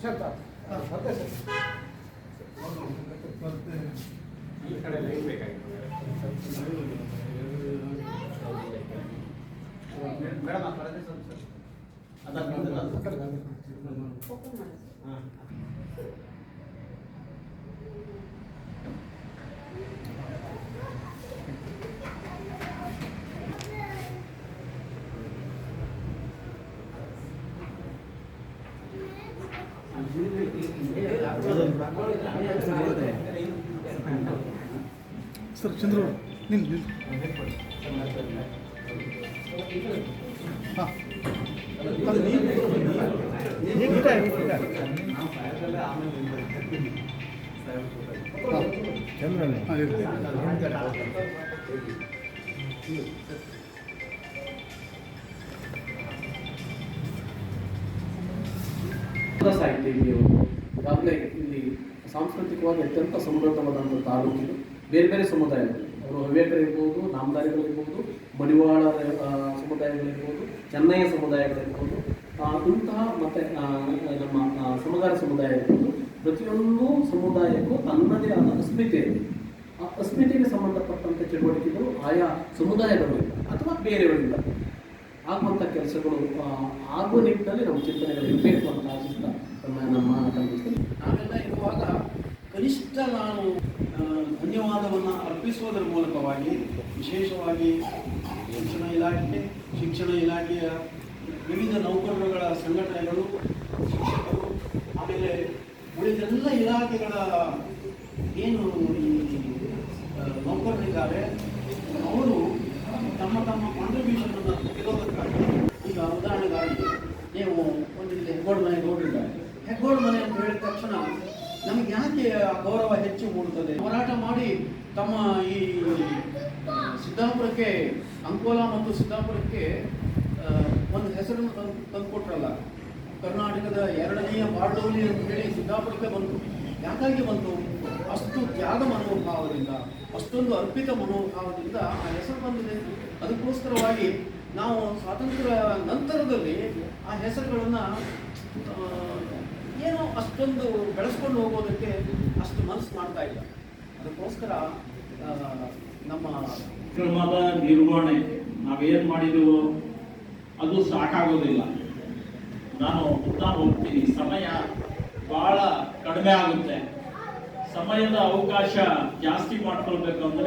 ಪ್ರಶಾಂತ ಹಾ, ಬರ್ತೆ ಸರ್. ಬರ್ತೆ ಮೇಡಮ್ ಆ ಕಡೆ ಸ್ವಲ್ಪ ಸರ್. ಹಾ. ಸರ್ ಚಂದ್ರು ನಿಲ್ ನಿಲ್ ಹಾಂ ಚಂದ್ರನೇ ಹಾಂ ಇರಲಿ ಕನ್ನಡ ಸಾಹಿತ್ಯ ಇಲ್ಲಿ ಈಗಾಗಲೇ ಇಲ್ಲಿ ಸಾಂಸ್ಕೃತಿಕವಾಗಿ ಅತ್ಯಂತ ಸಮೃದ್ಧವಾದಂಥ ತಾಲೂಕಿದು ಬೇರೆ ಬೇರೆ ಸಮುದಾಯಗಳು. ಅವರು ಹವ್ಯಕರಿರ್ಬೋದು ನಾಮದಾರಿಗಳಿರ್ಬೋದು ಮಡಿವಾಳ ಸಮುದಾಯಗಳಿರ್ಬೋದು ಚೆನ್ನೈಯ ಸಮುದಾಯಗಳಿರ್ಬೋದು ಇಂತಹ ಮತ್ತು ನಮ್ಮ ಸಮುದಾಯ ಸಮುದಾಯ ಇರ್ಬೋದು. ಪ್ರತಿಯೊಂದು ಸಮುದಾಯಕ್ಕೂ ತನ್ನದೇ ಆದ ಅಸ್ಮಿತೆ ಇದೆ. ಆ ಅಸ್ಮಿತೆಗೆ ಸಂಬಂಧಪಟ್ಟಂಥ ಚಟುವಟಿಕೆಗಳು ಆಯಾ ಸಮುದಾಯಗಳಿಂದ ಅಥವಾ ಬೇರೆಯವರಿಂದ ಆಗುವಂಥ ಕೆಲಸಗಳು ಆಗುವ ನಿಟ್ಟಿನಲ್ಲಿ ನಮ್ಮ ಚಿಂತನೆಗಳು ಇರಬೇಕು ಅಂತ ಆಶಿಸ್ತಾ ನಮ್ಮ ನಾವೆಲ್ಲ ಇರುವಾಗ ಕನಿಷ್ಠ ನಾನು ಧನ್ಯವಾದವನ್ನು ಅರ್ಪಿಸುವುದರ ಮೂಲಕವಾಗಿ ವಿಶೇಷವಾಗಿ ಶಿಕ್ಷಣ ಇಲಾಖೆ, ಶಿಕ್ಷಣ ಇಲಾಖೆಯ ವಿವಿಧ ನೌಕರರುಗಳ ಸಂಘಟನೆಗಳು, ಶಿಕ್ಷಕರು, ಆಮೇಲೆ ಉಳಿದೆಲ್ಲ ಇಲಾಖೆಗಳ ಏನು ನೌಕರರಿದ್ದಾರೆ, ಅವರು ತಮ್ಮ ತಮ್ಮ ಕಾಂಟ್ರಿಬ್ಯೂಷನ್ ಅನ್ನು ಈಗ ಉದಾಹರಣೆಗಾಗಿ, ನೀವು ಒಂದು ಇಲ್ಲಿ ಹೆಗ್ಗೋಡು ಮನೆ ನೋಡಿದ್ದಾರೆ. ಹೆಗ್ಗೋಡು ಮನೆ ಅಂತ ಹೇಳಿದ ತಕ್ಷಣ ನಮ್ಗೆ ಯಾಕೆ ಗೌರವ ಹೆಚ್ಚು ಮೂಡುತ್ತದೆ? ಹೋರಾಟ ಮಾಡಿ ತಮ್ಮ ಈ ಸಿದ್ದಾಪುರಕ್ಕೆ, ಅಂಕೋಲಾ ಮತ್ತು ಸಿದ್ದಾಪುರಕ್ಕೆ ಒಂದು ಹೆಸರನ್ನು ತಂದು ತಂದುಕೊಟ್ರಲ್ಲ. ಕರ್ನಾಟಕದ ಎರಡನೆಯ ಬಾರ್ಡೋಲಿ ಅಂತ ಹೇಳಿ ಸಿದ್ದಾಪುರಕ್ಕೆ ಬಂತು. ಯಾಕಾಗಿ ಬಂತು? ಅಷ್ಟು ತ್ಯಾಗ ಮನೋಭಾವದಿಂದ, ಅಷ್ಟೊಂದು ಅರ್ಪಿತ ಮನೋಭಾವದಿಂದ ಆ ಹೆಸರು ಬಂದಿದೆ. ಅದಕ್ಕೋಸ್ಕರವಾಗಿ ನಾವು ಸ್ವಾತಂತ್ರ್ಯ ನಂತರದಲ್ಲಿ ಆ ಹೆಸರುಗಳನ್ನು ಏನೋ ಅಷ್ಟೊಂದು ಬೆಳೆಸ್ಕೊಂಡು ಹೋಗೋದಕ್ಕೆ ಅಷ್ಟು ಮನಸ್ಸು ಮಾಡ್ತಾ ಇಲ್ಲ. ಅದಕ್ಕೋಸ್ಕರ ನಮ್ಮ ಕ್ರಮದ ನಿರ್ವಹಣೆ, ನಾವೇನು ಮಾಡಿದೆವೋ ಅದು ಸಾಕಾಗೋದಿಲ್ಲ. ನಾನು ಉತ್ತಾ ಹೋಗ್ತೀನಿ. ಸಮಯ ಬಹಳ ಕಡಿಮೆ ಆಗುತ್ತೆ. ಸಮಯದ ಅವಕಾಶ ಜಾಸ್ತಿ ಮಾಡ್ಕೊಳ್ಬೇಕು ಅಂದ್ರೆ